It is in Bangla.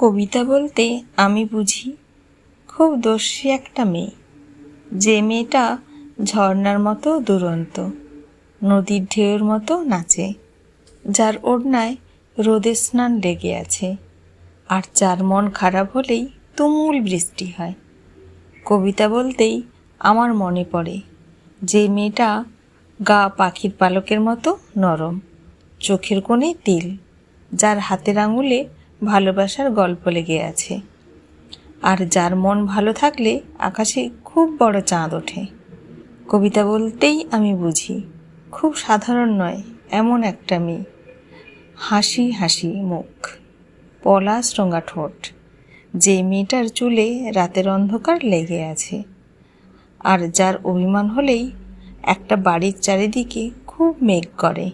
কবিতা বলতে আমি বুঝি, খুব দস্যি একটা মেয়ে। যে মেয়েটা ঝর্ণার মতো দুরন্ত, নদীর ঢেউর মতো নাচে, যার ওড়নায় রোদে স্নান লেগে আছে, আর যার মন খারাপ হলেই তুমুল বৃষ্টি হয়। কবিতা বলতেই আমার মনে পড়ে, যে মেয়েটা গা পাখির পালকের মতো নরম, চোখের কোণে তিল, যার হাতের আঙুলে ভালোবাসার গল্প লেগে আছে। আর যার মন ভালো থাকলে আকাশে খুব বড় চাঁদ ওঠে। কবিতা বলতেই আমি বুঝি, খুব সাধারণ নয়, এমন একটা মেয়ে। হাসি হাসি মুখ, পলাশ রঙা ঠোঁট, যে মেয়েটার চুলে রাতের অন্ধকার লেগে আছে। আর যার অভিমান হলেই একটা বাড়ির চারিদিকে খুব মেঘ করে।